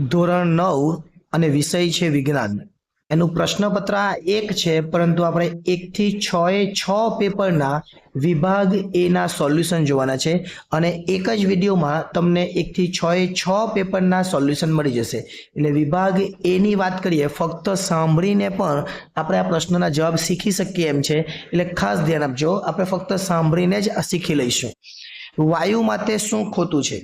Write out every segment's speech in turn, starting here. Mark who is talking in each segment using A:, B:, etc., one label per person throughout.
A: ધોરણ નવ અને વિષય છે વિજ્ઞાન. એનું પ્રશ્નપત્ર આ એક છે, પરંતુ આપણે એકથી છ એ છ પેપરના વિભાગ એના સોલ્યુશન જોવાના છે અને એક જ વિડીયોમાં તમને એકથી છ એ છ પેપરના સોલ્યુશન મળી જશે. એટલે વિભાગ એની વાત કરીએ, ફક્ત સાંભળીને પણ આપણે આ પ્રશ્નના જવાબ શીખી શકીએ એમ છે. એટલે ખાસ ધ્યાન આપજો, આપણે ફક્ત સાંભળીને જ શીખી લઈશું. વાયુ માટે શું ખોટું છે?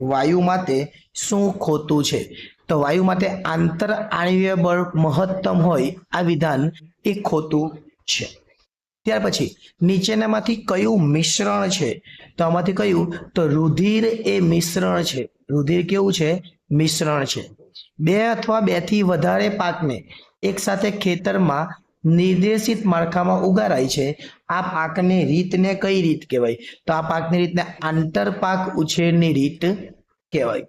A: વાયુ માટે શું ખોટું છે? તો વાયુ માટે આંતર આણવીય બળ મહત્તમ હોય, આ વિધાન એ ખોટું છે. ત્યાર પછી, નીચેનામાંથી કયું મિશ્રણ છે? તો આમાંથી કયું? તો રુધિર એ મિશ્રણ છે. રુધિર કેવું છે? મિશ્રણ છે. બે અથવા બેથી વધારે પાકને એક સાથે ખેતરમાં નિર્દેશિત માળખામાં ઉગારાય છે. આ પાકની રીતને કઈ રીત કહેવાય? તો આ પાકની રીતને આંતરપાક ઉછેરની રીત કહેવાય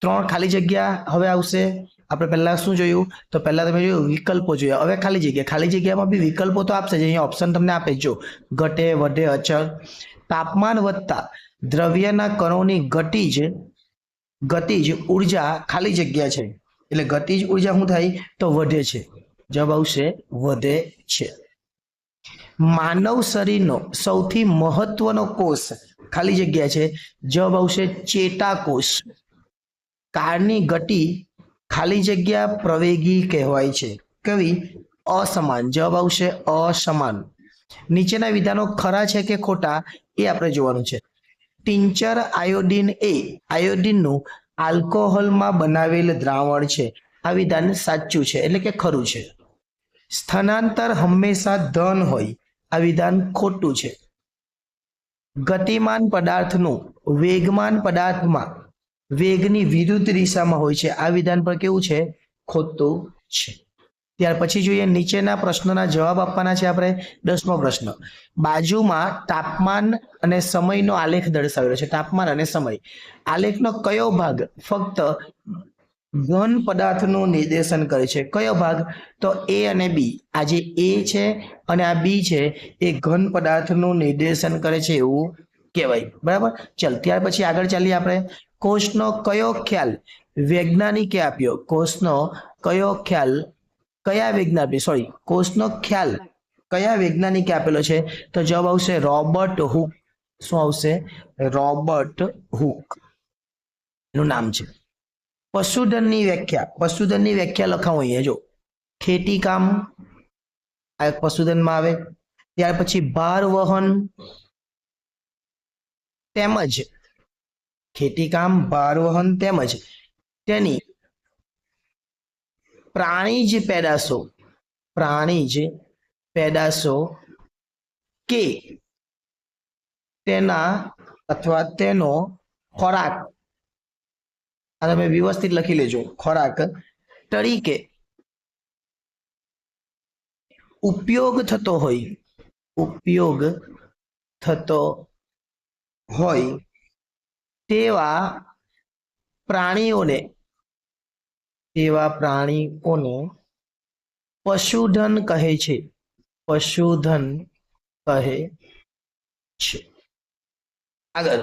A: ત્રણ ખાલી જગ્યા હવે આવશે. આપણે પહેલા શું જોયું? તો પહેલા તમે જોયું વિકલ્પો જોયા. હવે ખાલી જગ્યા. ખાલી જગ્યામાં બી વિકલ્પો તો આપશે જે. અહીંયા ઓપ્શન તમને આપે જો. ઘટે વધે અચળ. તાપમાન વધતા દ્રવ્યના કણોની ગતિજ ગતિજ ઊર્જા ખાલી જગ્યા છે. એટલે ગતિજ ઊર્જા શું થાય? તો વધે છે. જવાબ આવશે વધે છે. માનવ શરીરનો સૌથી મહત્વનો કોષ ખાલી જગ્યા છે. જવાબ આવશે ચેતાકોષ કારની ગતિ ખાલી જગ્યા પ્રવેગી કહેવાય છે. કવિ, અસમાન. જવાબ આવશે અસમાન. નીચેના વિધાનો ખરા છે કે ખોટા એ આપણે જોવાનું છે. ટિંચર આયોડિન એ, આયોડિનનું આલ્કોહોલમાં બનાવેલ દ્રાવણ છે. આ વિધાન સાચું છે એટલે કે ખરું છે. સ્થાનાંતર હંમેશા ધન હોય. આ વિધાન ખોટું છે. ગતિમાન પદાર્થનું વેગમાન પદાર્થમાં વેગની વિરુદ્ધ દિશામાં હોય છે. આ વિધાન પર કેવું છે? ખોટું છે. ત્યાર પછી જોઈએ નીચેના પ્રશ્નોના જવાબ આપવાના છે આપણે. દસમો પ્રશ્ન. બાજુમાં તાપમાન અને સમયનો આલેખ દર્શાવેલો છે. તાપમાન અને સમય. આલેખનો કયો ભાગ ફક્ત ઘન પદાર્થનું નિર્દેશન કરે છે. કયો ભાગ? તો એ અને બી આ જે એ છે અને આ બી છે, એ ઘન પદાર્થનું નિર્દેશન કરે છે એવું કહેવાય. બરાબર? ચલ, ત્યાર પછી આગળ ચાલીએ આપણે. કોષનો કયો ખ્યાલ વૈજ્ઞાનિકે આપ્યો? કોષનો કયો ખ્યાલ કયા વૈજ્ઞાનિક સોરી કોષનો ખ્યાલ કયા વૈજ્ઞાનિકે આપેલો છે? તો જવાબ આવશે રોબર્ટ હુક. શું આવશે? Robert Hooke. એનું નામ છે. પશુધનની વ્યાખ્યા પશુધનની વ્યાખ્યા લખાવું અહીંયા, જો. ખેતી કામ, આ પશુધનમાં આવે. ત્યાર પછી ભાર વહન, તેમજ ખેતી કામ, ભાર વહન, તેમજ તેની પ્રાણીજ પેદાશો પ્રાણીજ પેદાશો કે તેના અથવા તેનો ખોરાક આ તમે વ્યવસ્થિત લખી લેજો, ખોરાક તરીકે. ઉપયોગ થતો હોય, ઉપયોગ થતો હોય તેવા પ્રાણીઓને તેવા પ્રાણીઓને પશુધન કહે છે. પશુધન કહે છે. આગળ.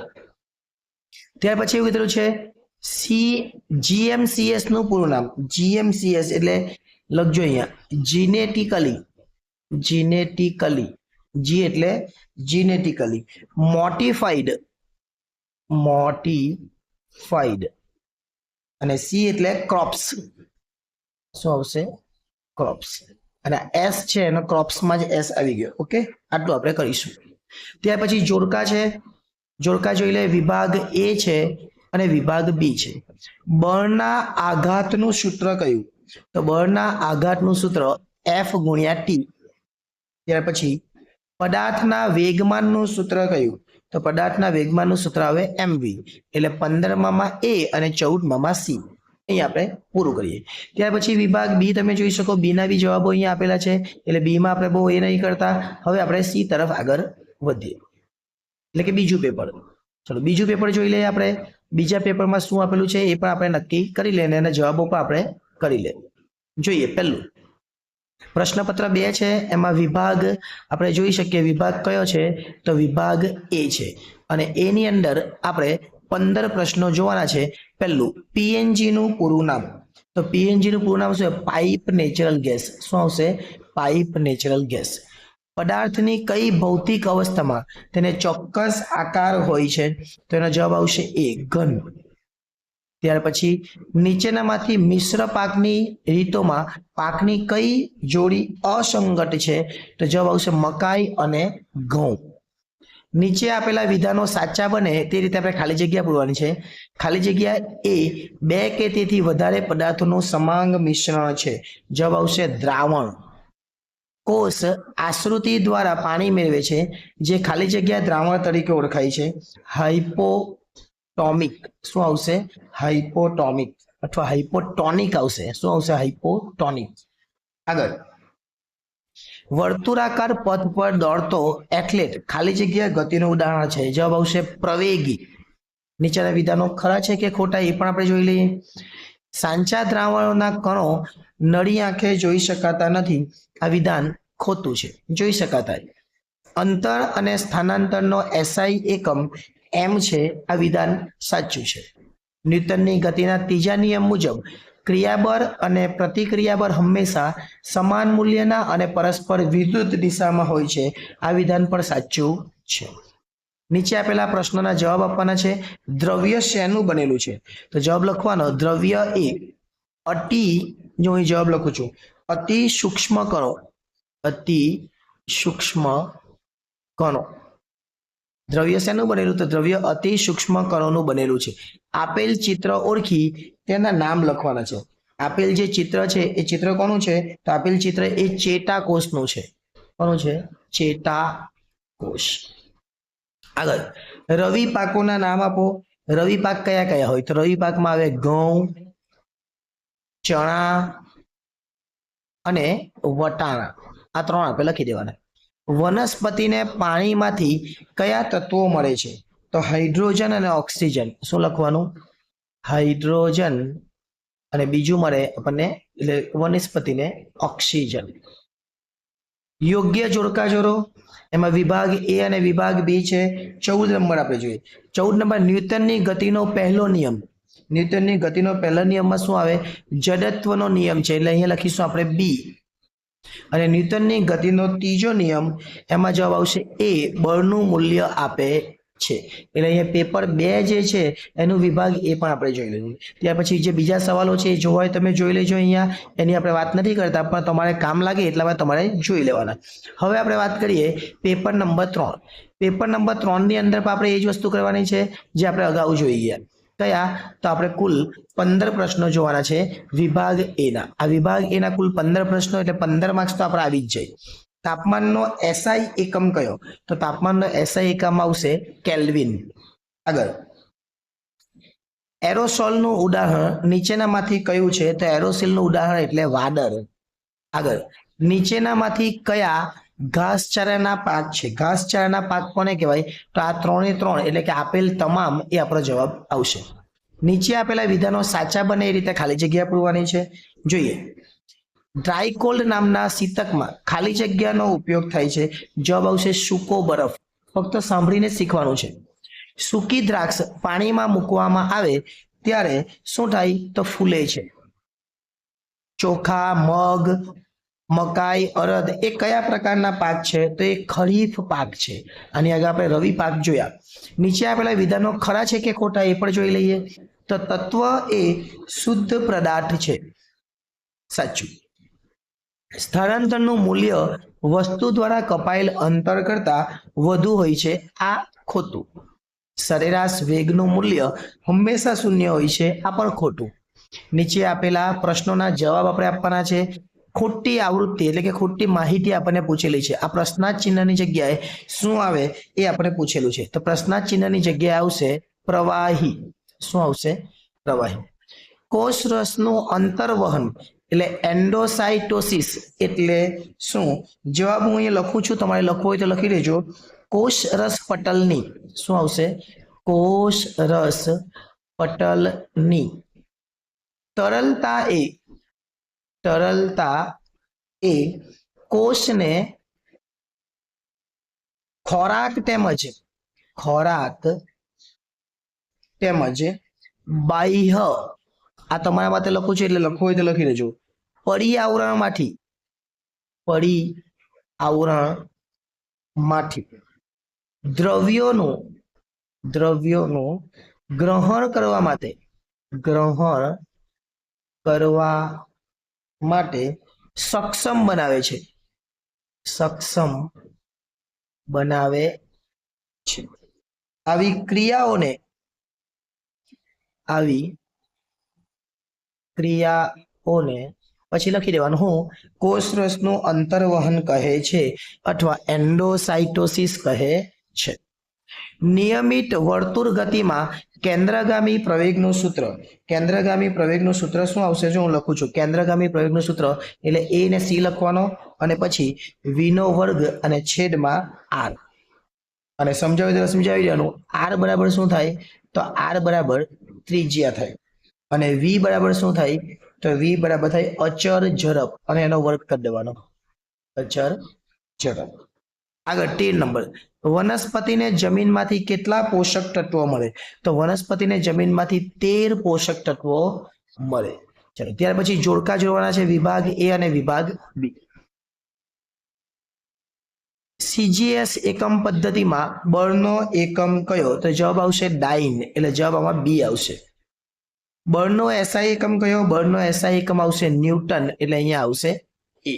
A: ત્યાર પછી એવું કીધેલું છે સી, જીએમસીએસનું પૂરું નામ. જીએમસીએસ એટલે લખજો અહીંયા. જીનેટિકલી. જીનેટિકલી. જી એટલે જીનેટિકલી. મોટિફાઈડ. મોટિફાઈડ. અને સી એટલે ક્રોપ્સ. શું આવશે? ક્રોપ્સ. અને એસ છે એનો ક્રોપ્સમાં જ એસ આવી ગયો. ઓકે? આટલું આપણે કરીશું. ત્યાર પછી જોડકા છે. જોડકા જોઈ લે. વિભાગ એ છે. અને વિભાગ બી છે. બળના આઘાતનું સૂત્ર કયું? તો બળના આઘાતનું સૂત્ર એફ ગુણ્યા ટી ત્યાર પછી પદાર્થના વેગમાનનું સૂત્ર કયું? તો પદાર્થના વેગમાનનું સૂત્ર આવે એમવી એટલે પંદરમામાં એ અને ચૌદમામાં સી અહીં આપણે પૂરું કરીએ. ત્યાર પછી વિભાગ બી તમે જોઈ શકો બી ના બી જવાબો અહીંયા આપેલા છે. એટલે બી માં આપણે બહુ એ નહીં કરતા. હવે આપણે સી તરફ આગળ વધીએ. એટલે કે બીજું પેપર. ચલો, બીજું પેપર જોઈ લઈએ આપણે. બીજા પેપરમાં શું આપેલું છે એ પણ આપણે નક્કી કરી લઈએ અને જવાબો પણ આપણે કરી લે જોઈએ, પહેલું. પ્રશ્નપત્ર બે છે, એમાં વિભાગ, આપણે જોઈ શકીએ વિભાગ કયો છે, તો વિભાગ એ છે. અને એની અંદર આપણે પંદર પ્રશ્નો જોવાના છે. પહેલું, પીએનજીનું પૂરું નામ. તો પીએનજીનું પૂરું નામ શું પાઇપ નેચરલ ગેસ. શું આવશે? Pipe natural gas. પદાર્થની કઈ ભૌતિક અવસ્થામાં તેને ચોક્કસ આકાર હોય છે? તો એનો જવાબ આવશે એ, ઘન. ત્યાર પછી નીચેનામાંથી મિશ્ર પાકની રીતોમાં પાકની કઈ જોડી અસંગત છે? તો જવાબ આવશે મકાઈ અને ઘઉં. નીચે આપેલા વિધાનો સાચા બને તે રીતે આપણે ખાલી જગ્યા પૂરવાની છે. ખાલી જગ્યા એ બે કે તેથી વધારે પદાર્થોનું સમાંગ મિશ્રણ છે. જવાબ આવશે દ્રાવણ. કોષ આશ્રુતિ દ્વારા પાણી મેળવે છે, જે ખાલી જગ્યા દ્રાવણ તરીકે ઓળખાય છે. હાઇપોટોમિક શું આવશે? હાઇપોટોમિક અથવા હાઇપોટોનિક આવશે. શું આવશે? હાઇપોટોનિક આગળ. વર્તુળાકાર પથ પર દોડતો એથ્લેટ ખાલી જગ્યા ગતિનું ઉદાહરણ છે. જવાબ આવશે પ્રવેગી. નીચેના વિધાનો ખરા છે કે ખોટા એ પણ આપણે જોઈ લઈએ. સાંચા દ્રાવણોના કણો નળી આંખે જોઈ શકાતા નથી. આ વિધાન ખોટું છે. જોઈ શકાતા અંતર અને સ્થાનાંતરનો એસઆઈ એકમ એમ છે. આ વિધાન સાચું છે. ન્યૂટનની ગતિના ત્રીજા નિયમ મુજબ, ક્રિયાબળ અને પ્રતિક્રિયાબળ હંમેશા સમાન મૂલ્યના અને પરસ્પર વિરુદ્ધ દિશામાં હોય છે. આ વિધાન પણ સાચું છે. નીચે આપેલા પ્રશ્નોના જવાબ આપવાના છે. દ્રવ્ય શેનું બનેલું છે? તો જવાબ લખવાનો, દ્રવ્ય એ અતિ જો હું જવાબ લખું છું. અતિ સૂક્ષ્મ કણો. અતિ સૂક્ષ્મ કણો. દ્રવ્ય શેનું બનેલું? તો દ્રવ્ય અતિ સૂક્ષ્મ કણોનું બનેલું છે. આપેલ ચિત્ર ઓળખી તેના નામ લખવાના છે. આપેલ જે ચિત્ર છે, એ ચિત્ર કોનું છે? તો આપેલ ચિત્ર એ ચેતાકોષનું છે. કોનું છે? ચેતાકોષ. આગળ. રવિ પાકોના નામ આપો. રવિ પાક કયા કયા હોય? તો રવિ પાકમાં આવે ઘઉં ચણા અને વટાણા. આ ત્રણ આપણે લખી દેવાના. વનસ્પતિને પાણીમાંથી કયા તત્વો મળે છે? તો હાઇડ્રોજન અને ઓક્સિજન. શું લખવાનું? હાઇડ્રોજન. અને બીજું મળે આપણને એટલે વનસ્પતિને ઓક્સિજન. યોગ્ય જોડકા જોડો એમાં વિભાગ એ અને વિભાગ બી છે. ચૌદ નંબર આપણે જોઈએ. ચૌદ નંબર, ન્યૂટનની ગતિનો પહેલો નિયમ. ન્યૂટનની ગતિનો પહેલો નિયમમાં શું આવે? જડત્વનો નિયમ છે. એટલે અહીંયા લખીશું આપણે બી અને ન્યૂટનની ગતિનો ત્રીજો નિયમ, એમાં જવાબ આવશે એ બળનું મૂલ્ય આપે છે. એટલે અહીંયા પેપર બે જે છે, એનું વિભાગ એ પણ આપણે જોઈ લઈશું ત્યાર પછી જે બીજા સવાલો છે એ જોવા હોય તમે જોઈ લેજો અહીંયા. એની આપણે વાત નથી કરતા, પણ તમારે કામ લાગે એટલા માટે તમારે જોઈ લેવાના. હવે આપણે વાત કરીએ પેપર નંબર ત્રણ. પેપર નંબર ત્રણની અંદર પણ આપણે એ જ વસ્તુ કરવાની છે, જે આપણે અગાઉ જોઈ ગયા. કયા? તો આપણે કુલ પંદર પ્રશ્નો જોવાના છે વિભાગ એના આ વિભાગ એના કુલ પંદર પ્રશ્નો એટલે પંદર માર્ક્સ તો આપણે આવી જ જાય. તાપમાનનો એસઆઈ એકમ કયો? તો તાપમાનનો એસઆઈ એકમ આવશે કેલ્વિન. આગળ. એરોસોલનું ઉદાહરણ નીચેનામાંથી કયું છે? તો એરોસોલનું ઉદાહરણ એટલે વાદળ. આગળ. નીચેનામાંથી કયા ઘાસચારાના પાક છે. ઘાસચારાના પાક કોને કહેવાય? તો આ ત્રણે ત્રણ, એટલે કે આપેલ તમામ એ આપણો જવાબ આવશે. નીચે આપેલા વિધાનો સાચા બને એ રીતે ખાલી જગ્યા પૂરવાની છે. જોઈએ. ડ્રાયકોલ્ડ નામના શીતકમાં ખાલી જગ્યાનો ઉપયોગ થાય છે. જવાબ આવશે સૂકો બરફ. ફક્ત સાંભળીને શીખવાનું છે. સૂકી દ્રાક્ષ પાણીમાં મૂકવામાં આવે ત્યારે શું થાય તો ફૂલે છે. ચોખા, મગ મકાઈ, અરદ, એ કયા પ્રકારના પાક છે? તો એ ખરીફ પાક છે. આની આગળ આપણે રવિ પાક જોયા. નીચે આપેલા વિધાનો ખરા છે કે ખોટા એ પણ જોઈ લઈએ. તો તત્વ એ શુદ્ધ પદાર્થ છે. સાચું. સ્થળાંતરનું મૂલ્ય વસ્તુ દ્વારા કપાયેલ અંતર કરતા વધુ હોય છે. આ ખોટું. સરેરાશ વેગનું મૂલ્ય હંમેશા શૂન્ય હોય છે. આ પણ ખોટું. નીચે આપેલા પ્રશ્નોના જવાબ આપણે આપવાના છે. ખોટી આવૃત્તિ એટલે કે ખોટી માહિતી આપણને પૂછેલી છે. આ પ્રશ્નાર્થ ચિહ્નની જગ્યાએ શું આવે એ આપણે પૂછેલું છે. તો પ્રશ્નાર્થ ચિહ્નની જગ્યાએ આવશે પ્રવાહી. શું આવશે? પ્રવાહી. કોષ રસનું અંતર્વહન એટલે એન્ડોસાઇટોસિસ એટલે શું? જવાબ હું અહીંયા લખું છું. તમારે લખવું હોય તો લખી દેજો. કોષ રસ પટલની. શું આવશે? કોષ રસ પટલની. તરલતા એ તરલતા એ કોષને ખોરાક તેમજ ખોરાક તેમજ બાહ્ય, આ તમારા માટે લખું છું એટલે લખવું હોય તો લખી લેજો. પરી આવરણમાંથી પરી આવરણમાંથી દ્રવ્યોનું દ્રવ્યોનું ગ્રહણ કરવા માટે, ગ્રહણ કરવા માટે સક્ષમ બનાવે છે. સક્ષમ બનાવે છે. આવી ક્રિયાઓને આવી ક્રિયાઓને પછી લખી દેવાનું. હું કોષરસનું અંતર્વહન કહે છે અથવા એન્ડોસાઇટોસિસ કહે છે. નિયમિત વર્તુળ ગતિમાં કેન્દ્રગામી પ્રવેગનું સૂત્ર. કેન્દ્રગામી પ્રવેગનું સૂત્ર શું આવશે જો હું લખું છું? કેન્દ્રગામી પ્રવેગનું સૂત્ર એટલે એ ને સી લખવાનો અને પછી વીનો વર્ગ અને છેદમાં આર અને સમજાવી દે સમજાવી દેવાનું. આર બરાબર શું થાય? તો આર બરાબર ત્રિજ્યા થાય. અને વી બરાબર શું થાય? તો વી બરાબર થાય અચર ઝડપ. અને એનો વર્ગ કરી દેવાનો. અચર ઝડપ. આગળ તેર નંબર. વનસ્પતિને જમીનમાંથી કેટલા પોષક તત્વો મળે? તો વનસ્પતિને જમીનમાંથી તેર પોષક તત્વો મળે. ચલો, ત્યાર પછી જોડકા જોડવાના છે વિભાગ એ અને વિભાગ બી. સીજીએસ એકમ પદ્ધતિમાં બળનો એકમ કયો? તો જવાબ આવશે ડાઇન, એટલે જવાબ આમાં બી આવશે. બળનો એસઆઈ એકમ કયો? બળનો એસઆઈ એકમ આવશે ન્યૂટન, એટલે અહીંયા આવશે એ.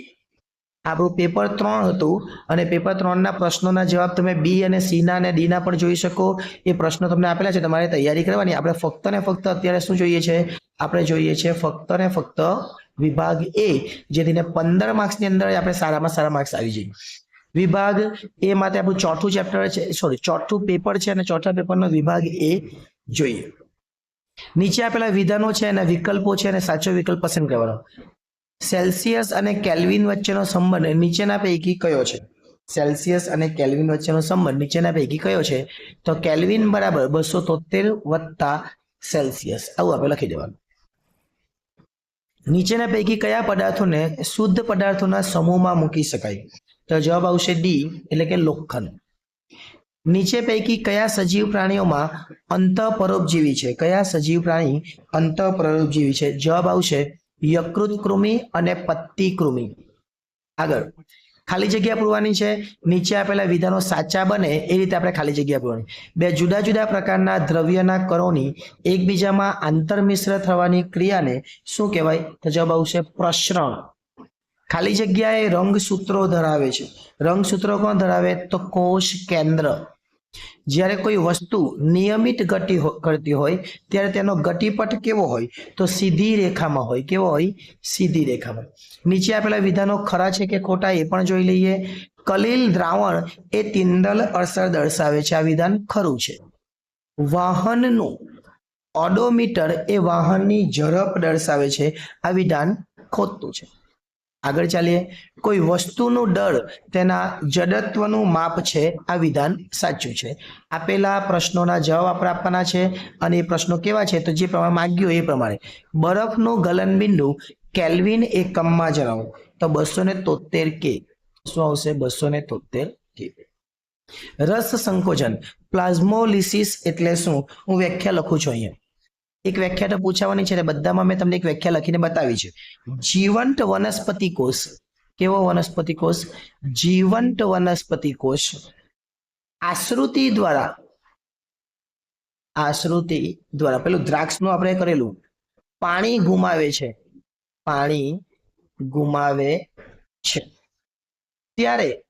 A: આપણું પેપર ત્રણ હતું અને પેપર ત્રણના પ્રશ્નોના જવાબ તમે બી અને સીના અને ડીના પણ જોઈ શકો. એ પ્રશ્નો તમને આપેલા છે, તમારે તૈયારી કરવાની. આપણે ફક્ત ને ફક્ત અત્યારે શું જોઈએ છે? આપણે જોઈએ છે ફક્ત ને ફક્ત વિભાગ એ જેથી પંદર માર્ક્સની અંદર આપણે સારામાં સારા માર્ક્સ આવી જાય વિભાગ એ માટે આપણું ચોથું ચેપ્ટર છે સોરી ચોથું પેપર છે અને ચોથા પેપરનો વિભાગ એ જોઈએ. નીચે આપેલા વિધાનો છે અને વિકલ્પો છે અને સાચો વિકલ્પ પસંદ કરવાનો. સેલ્સિયસ અને કેલ્વિન વચ્ચેનો સંબંધ નીચેના પૈકી કયો છે? સેલ્સિયસ અને કેલ્વિન વચ્ચેનો સંબંધ નીચેના પૈકી કયો છે? તો કેલ્વિન બરાબર બસો તોતેર વત્તા સેલ્સિયસ આવું આપણે લખી દેવાનું. નીચેના પૈકી કયા પદાર્થોને શુદ્ધ પદાર્થોના સમૂહમાં મૂકી શકાય? તો જવાબ આવશે ડી એટલે કે લોખંડ. નીચે પૈકી કયા સજીવ પ્રાણીઓમાં અંતઃપરોપજીવી છે? કયા સજીવ પ્રાણી અંતઃપરોપજીવી છે? જવાબ આવશે યકૃત કૃમિ અને પત્તી કૃમિ આગળ. ખાલી જગ્યા પૂરવાની છે. નીચે આપેલા વિધાનો સાચા બને એ રીતે આપણે ખાલી જગ્યા પૂરવાની. બે જુદા જુદા પ્રકારના દ્રવ્યના કરોની એકબીજામાં આંતરમિશ્ર થવાની ક્રિયાને શું કહેવાય? તો જવાબ આવશે પ્રસરણ. ખાલી જગ્યાએ રંગસૂત્રો ધરાવે છે. રંગસૂત્રો કોણ ધરાવે? તો કોષ કેન્દ્ર જ્યારે કોઈ વસ્તુ નિયમિત ગતિ કરતી હોય, ત્યારે તેનો ગતિપથ કેવો હોય? તો સીધી રેખામાં હોય. કેવો હોય? સીધી રેખામાં. નીચે આપેલા વિધાનો ખરા છે કે ખોટા એ પણ જોઈ લઈએ. કલીલ દ્રાવણ એ તિંડલ અસર દર્શાવે છે. આ વિધાન ખરું છે. વાહનનું ઓડોમીટર એ વાહનની ઝડપ દર્શાવે છે. આ વિધાન ખોટું છે. આગળ ચાલીએ. કોઈ વસ્તુનું દળ તેના જડત્વનું માપ છે, આ વિધાન સાચું છે. આપેલા પ્રશ્નોના જવાબ આપણે આપવાના છે અને એ પ્રશ્નો કેવા છે તો જે પ્રમાણે માંગ્યું એ પ્રમાણે. બરફનું ગલનબિંદુ કેલ્વિન એકમમાં જણાવો. તો બસો ને તોતેર કે. શું આવશે? બસો ને તોતેર કે. રસ સંકોચન. પ્લાઝ્મોલિસિસ એટલે શું? હું વ્યાખ્યા લખું છું અહીંયા. એક વ્યાખ્યા તો પૂછાવાની છે એટલે બધામાં મેં તમને એક વ્યાખ્યા લખીને બતાવી છે. જીવંત વનસ્પતિ કોષ. કેવો વનસ્પતિ કોષ? જીવંત વનસ્પતિ કોષ આશ્રુતિ દ્વારા. આશ્રુતિ દ્વારા. પેલું દ્રાક્ષનું આપણે કરેલું. પાણી ગુમાવે છે. પાણી ગુમાવે છે. ત્યારે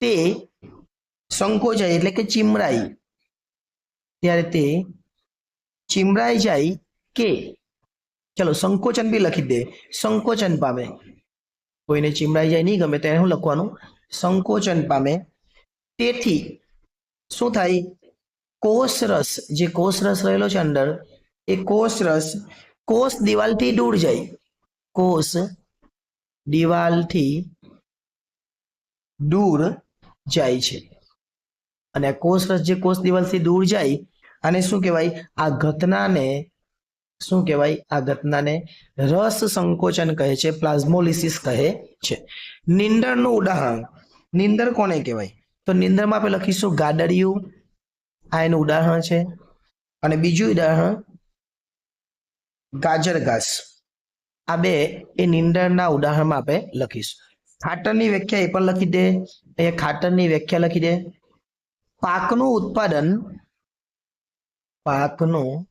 A: તે સંકોચાય એટલે કે ચીમરાઈ ત્યારે તે ચીમરાઈ જાય કે ચલો સંકોચન બી લખી દે. સંકોચન પામે. કોઈને ચીમરાઈ જાય નહીં ગમે તેને શું લખવાનું? સંકોચન પામે. તેથી શું થાય? કોષરસ જે કોષરસ રહેલો છે અંદર, એ કોષરસ કોષ દિવાલથી દૂર જાય. કોષ દિવાલથી દૂર જાય છે. અને આ કોષરસ જે કોષ દિવાલથી દૂર જાય આને શું કહેવાય? આ ઘટનાને, શું કહેવાય? આ ઘટનાને રસ સંકોચન કહે છે, પ્લાઝ્મોલિસિસ કહે છે. નિંદરનું ઉદાહરણ. નિંદર કોને કહેવાય? તો નિંદરમાં આપણે લખીશું ગાડડિયું આ એનું ઉદાહરણ છે. અને બીજું ઉદાહરણ, ગાજર ઘાસ. આ બે એ નીંદણના ઉદાહરણમાં આપણે લખીશું. ખાતરની વ્યાખ્યા એ પણ લખી દે. એ ખાતરની વ્યાખ્યા લખી દે. પાકનું ઉત્પાદન પાકનું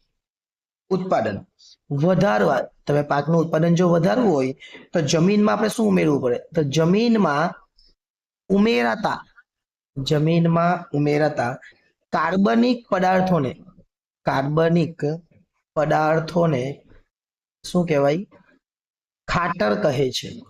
A: ઉત્પાદન વધારવા, તમે પાકનું ઉત્પાદન જો વધારવું હોય, તો જમીનમાં આપણે શું ઉમેરવું પડે? તો જમીનમાં ઉમેરાતા જમીનમાં ઉમેરાતા કાર્બનિક પદાર્થોને કાર્બનિક પદાર્થોને શું કહેવાય? ખાતર કહે છે.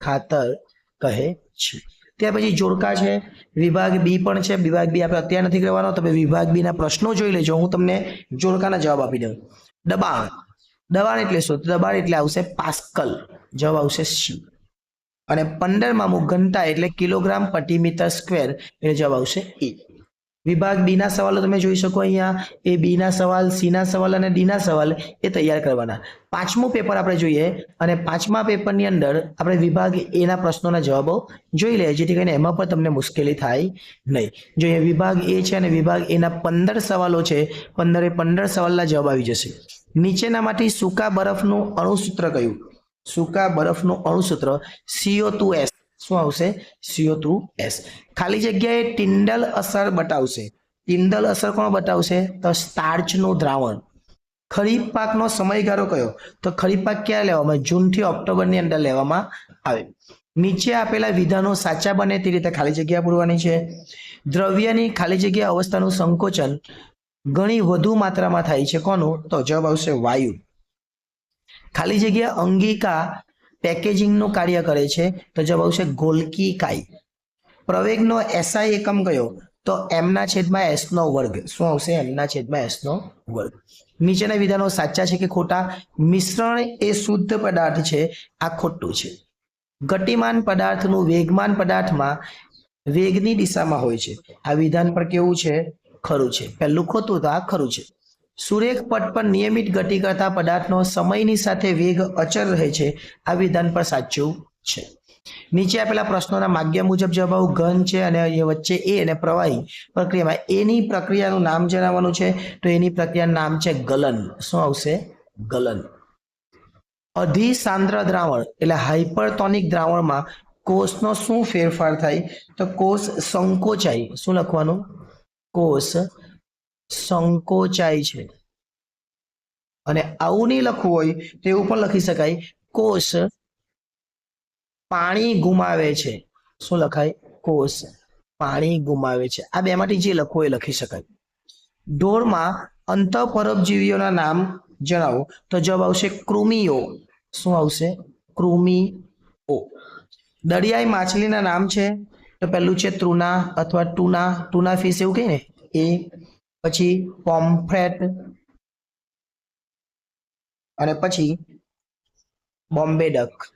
A: ખાતર કહે છે. ત્યાર પછી જોડકા છે, વિભાગ બી પણ છે, વિભાગ બી આપણે અત્યારે નથી કરવાનો, તમે વિભાગ બીના પ્રશ્નો જોઈ લેજો, હું તમને જોડકાના જવાબ આપી દઉં. દબાણ. દબાણ એટલે શું? દબાણ એટલે આવશે પાસ્કલ. જવાબ આવશે સી. અને પંદરમાં અમુક ઘંટા એટલે કિલોગ્રામ પ્રતિ મીટર સ્ક્વેર. એટલે જવાબ આવશે એ. વિભાગ બી ના સવાલો તમે જોઈ શકો અહીંયા. એ બી ના સવાલ સી ના સવાલ અને ડી ના સવાલ એ તૈયાર કરવાના. પાંચમું પેપર આપણે જોઈએ અને પાંચમા પેપરની અંદર આપણે વિભાગ એના પ્રશ્નોના જવાબો જોઈ લઈએ, જેથી કરીને એમાં પણ તમને મુશ્કેલી થાય નહીં. જો એ વિભાગ એ છે અને વિભાગ એના પંદર સવાલો છે, પંદરે પંદર સવાલના જવાબ આવી જશે. નીચેનામાંથી સૂકા બરફનું અણુસૂત્ર કયું? સૂકા બરફનું અણુસૂત્ર સીઓ ટુ એસ શું આવશે? સીઓ ટુ એસ ખાલી જગ્યાએ ટિન્ડલ અસર બતાવશે. ટિન્ડલ અસર કોણ બતાવશે? તો સ્ટાર્ચનું દ્રાવણ. ખરીફ પાકનો સમયગાળો કયો? તો ખરીફ પાક ક્યારે લેવામાં? જૂનથી ઓક્ટોબરની અંદર લેવામાં આવે. નીચે આપેલા વિધાનો સાચા બને તે રીતે ખાલી જગ્યા પૂરવાની છે. દ્રવ્યની ખાલી જગ્યા અવસ્થાનું સંકોચન ઘણી વધુ માત્રામાં થાય છે. કોનું? તો જવાબ આવશે વાયુ. ખાલી જગ્યા અંગિકા પેકેજિંગનું કાર્ય કરે છે, તો જવાબ આવશે ગોલકી કાઈ પ્રવેગનો એસઆઈ એકમ કયો? તો એમના છેદમાં એસનો વર્ગ. શું આવશે? એમના છેદમાં એસનો વર્ગ. નીચેના વિધાનો સાચા છે કે ખોટા? મિશ્રણ એ શુદ્ધ પદાર્થ છે, આ ખોટું છે. ગતિમાન પદાર્થનું વેગમાન પદાર્થમાં વેગની દિશામાં હોય છે. આ વિધાન પર કેવું છે? ખરું છે. પહેલું ખોટું તો આ ખરું છે. સુરેખ પટ પર નિયમિત ગતિ કરતા પદાર્થનો સમયની સાથે વેગ અચર રહે છે. આ વિધાન પર સાચું છે. નીચે આપેલા પ્રશ્નોના માગ્ય મુજબ જવાબ ઘન છે અને વચ્ચે એ અને પ્રવાહી પ્રક્રિયામાં એની પ્રક્રિયાનું નામ જણાવવાનું છે. તો એની પ્રક્રિયાનું નામ છે ગલન. શું આવશે? ગલન. અધિસાંદ્ર દ્રાવણ એટલે હાઇપરટોનિક દ્રાવણમાં કોષનો શું ફેરફાર થાય? તો કોષ સંકોચાય. શું લખવાનું? કોષ સંકોચાય છે. અને આવું નહીં લખવું હોય તો એવું પણ લખી શકાય, કોષ પાણી ગુમાવે છે. શું લખાય? કોષ પાણી ગુમાવે છે. આ બેમાંથી જે લખવું એ લખી શકાય. ઢોરમાં અંતઃપરોપજીવીઓના નામ જણાવો. તો જવાબ આવશે કૃમિઓ. શું આવશે? કૃમિઓ. દરિયાઈ માછલીના નામ છે. તો પહેલું છે ત્રુના અથવા ટુના. ટુના ફિશ એવું કહીએ ને? એ પછી પોમ્ફ્રેટ અને પછી બોમ્બે ડક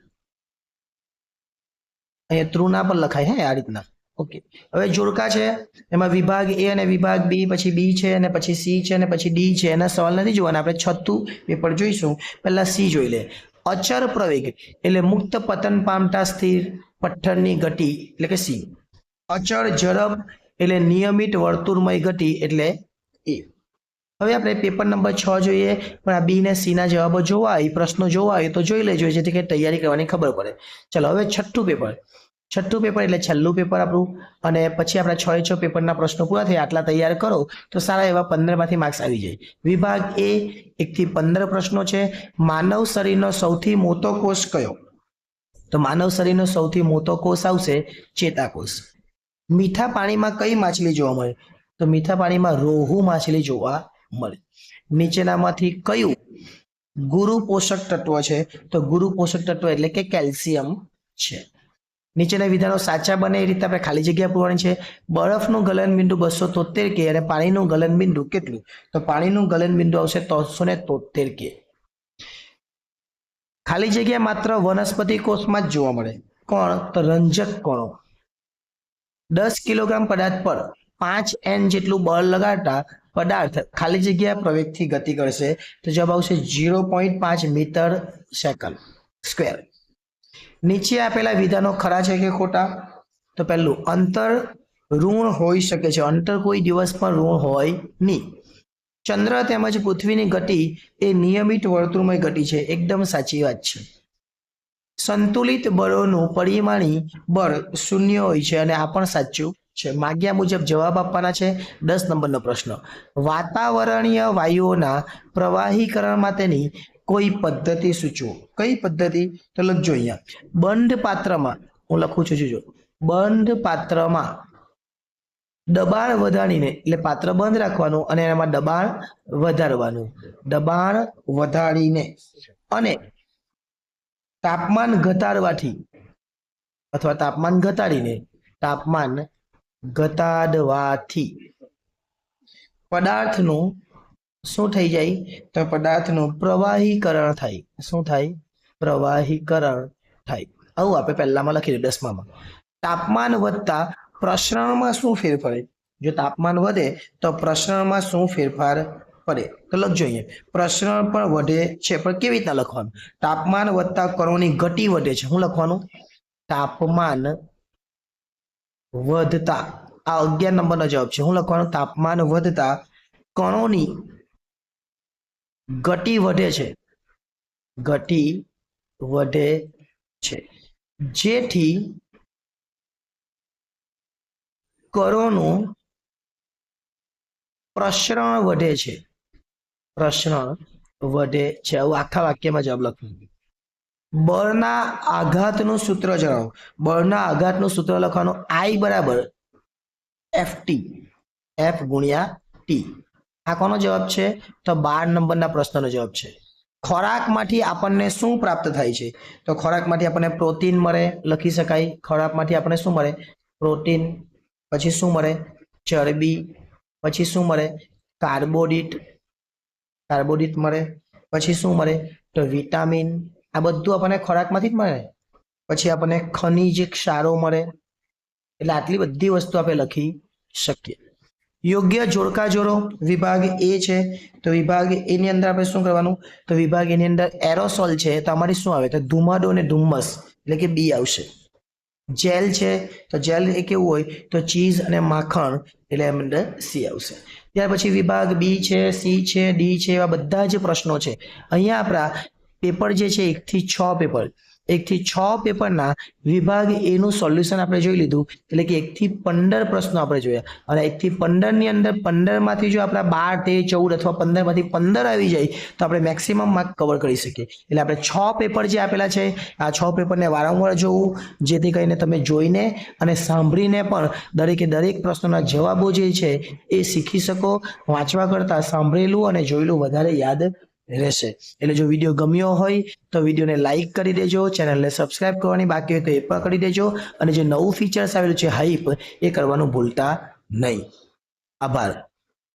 A: અહીંયા ત્રુના પર લખાય હે આ રીતના. ઓકે હવે જોડકા છે, એમાં વિભાગ એ અને વિભાગ બી પછી બી છે અને પછી સી છે અને પછી ડી છે. એના સવાલ નથી જોવાના, આપણે છઠ્ઠું પેપર જોઈશું. પહેલા સી જોઈ લે. અચર પ્રવેગ એટલે મુક્ત પતન પામતા સ્થિર, પથ્થરની ગતિ એટલે કે સી અચળ ઝડપ એટલે નિયમિત વર્તુળમય ગતિ એટલે એ હવે આપણે પેપર નંબર છ જોઈએ, પણ આ બી ને સી ના જવાબો જોવા એ પ્રશ્નો જોવા હોય તો જોઈ લેજો, જેથી કે તૈયારી કરવાની ખબર પડે. ચલો, હવે છઠ્ઠું પેપર. છઠ્ઠું પેપર એટલે છેલ્લું પેપર આપણું, અને પછી આપણા છ છ પેપરના પ્રશ્નો પૂરા થયા, આટલા તૈયાર કરો, તો સારા એવા પંદરમાંથી માર્ક્સ આવી જાય. વિભાગ એ એકથી પંદર પ્રશ્નો છે. માનવ શરીરનો સૌથી મોટો કોષ કયો? તો માનવ શરીરનો સૌથી મોટો કોષ આવશે ચેતાકોષ. મીઠા પાણીમાં કઈ માછલી જોવા મળે? તો મીઠા પાણીમાં રોહુ માછલી જોવા મળે. નીચેનામાંથી કયું ગુરુ પોષક તત્વ છે? તો ગુરુ પોષક તત્વ એટલે કે કેલ્શિયમ છે. નીચેના વિધાનો સાચા બને એ રીતે આપણે ખાલી જગ્યા પૂરવાની છે. બરફનું ગલન બિંદુ બસો તોતેર કે અને પાણીનું ગલન બિંદુ કેટલું? તો પાણીનું ગલન બિંદુ આવશે ત્રણસો ને તોતેર કે. ખાલી જગ્યા માત્ર વનસ્પતિ કોષમાં જ જોવા મળે. કોણ તો રંજક કોણો. દસ કિલોગ્રામ પદાર્થ પર પાંચ એન જેટલું બળ લગાડતા પદાર્થ ખાલી જગ્યા પ્રવેગથી ગતિ કરશે. તો જવાબ આવશે ઝીરો પોઈન્ટ પાંચ મીટર સેકન્ડ સ્ક્વેર. નીચે આપેલા વિધાનો ખરા છે કે ખોટા? તો પહેલું, અંતર ઋણ હોઈ શકે છે. અંતર કોઈ દિવસ પણ ઋણ હોય નહીં. ચંદ્ર તેમજ પૃથ્વીની ગતિ એ નિયમિત વર્તુળમય ગતિ છે. એકદમ સાચી વાત છે. સંતુલિત બળોનું પરિમાણી બળ શૂન્ય હોય છે અને આ પણ સાચું. છે. માગ્યા મુજબ જવાબ આપવાના છે દસ નંબરનો પ્રશ્ન. વાતાવરણીય વાયુઓના પ્રવાહીકરણ માટેની કોઈ પદ્ધતિ સૂચવો. કઈ પદ્ધતિ? તો લખજો અહીંયા. બંધ પાત્રમાં હું લખું છું, જોજો. બંધ પાત્રમાં દબાણ વધારીને, એટલે પાત્ર બંધ રાખવાનું અને એમાં દબાણ વધારવાનું. દબાણ વધારીને અને તાપમાન ઘટાડવાથી અથવા તાપમાન ઘટાડીને તાપમાન ઘટાડવાથી પદાર્થનું શું થઈ જાય? તો પદાર્થનું પ્રવાહીકરણ થાય. શું થાય? પ્રવાહીકરણ થાય. આવું આપણે પહેલામાં લખી દઈએ, દસમામાં. તાપમાન વધતા પ્રસરણમાં શું ફેરફાર? જો તાપમાન વધે, તો પ્રસરણમાં શું ફેરફાર પડે? તો લખજો અહીંયા. પ્રસરણ પણ વધે છે, પણ કેવી રીતના લખવાનું? તાપમાન વધતા કરોની ગતિ વધે છે. શું લખવાનું? તાપમાન વધતા. આ અગિયાર નંબરનો જવાબ છે. શું લખવાનું, તાપમાન વધતા કણોની ગતિ વધે છે. ગતિ વધે છે. જેથી કણોનું પ્રસરણ વધે છે. પ્રસરણ વધે છે. આવું આખા વાક્યમાં જવાબ લખવું બળના આઘાતનું સૂત્ર જણાવો. બળના આઘાતનું સૂત્ર લખવાનું આઈ બરાબર એફ ટી. એફ ગુણ્યા ટી. આ કોનો જવાબ છે? તો બાર નંબરના પ્રશ્નનો જવાબ છે. ખોરાકમાંથી આપણને શું પ્રાપ્ત થાય છે? તો ખોરાકમાંથી આપણને પ્રોટીન મળે, લખી શકાય. ખોરાકમાંથી આપણને શું મળે? પ્રોટીન, પછી શું મળે? ચરબી, પછી શું મળે? કાર્બોડિટ કાર્બોડિટ મળે, પછી શું મળે? તો વિટામિન આ બધું આપણને ખોરાકમાંથી જ મળે. પછી આપણને ખનિજ ક્ષારો મળે. એટલે આટલી બધી વસ્તુ આપણે લખી શકીએ. યોગ્ય જોડકા જોડો વિભાગ એ છે. તો વિભાગ એની અંદર આપણે શું કરવાનું? તો વિભાગ એની અંદર એરોસોલ છે. તો અમારી શું આવે? તો ધુમાડો અને ધુમ્મસ. એટલે કે બી આવશે. જેલ છે. તો જેલ એ કેવું હોય? તો ચીઝ અને માખણ. એટલે એમ અંદર સી આવશે. ત્યાર પછી વિભાગ બી છે, સી છે, ડી છે. એવા બધા જે પ્રશ્નો છે. અહીંયા આપણા પેપર જે છે, એકથી છ પેપર. એકથી છ પેપરના વિભાગ એનું સોલ્યુશન આપણે જોઈ લીધું. એટલે કે એકથી પંદર પ્રશ્નો આપણે જોયા. અને એકથી પંદરની અંદર પંદરમાંથી જો આપણા બાર, તેર, ચૌદ અથવા પંદરમાંથી પંદર આવી જાય, તો આપણે મેક્સિમમ માર્ક કવર કરી શકીએ. એટલે આપણે છ પેપર જે આપેલા છે, આ છ પેપરને વારંવાર જોવું, જેથી કરીને તમે જોઈને અને સાંભળીને પણ દરેકે દરેક પ્રશ્નોના જવાબો જે છે, એ શીખી શકો, વાંચવા કરતાં સાંભળેલું અને જોયેલું વધારે યાદ રહેશે. એટલે જો વીડિયો ગમ્યો હોય, તો વિડીયોને લાઇક કરી દેજો ચેનલને સબસ્ક્રાઇબ કરવાની બાકી હોય તો એ પણ કરી દેજો. અને જે નવું ફીચર્સ આવેલું છે હાઈપ એ કરવાનું ભૂલતા નહીં. આભાર.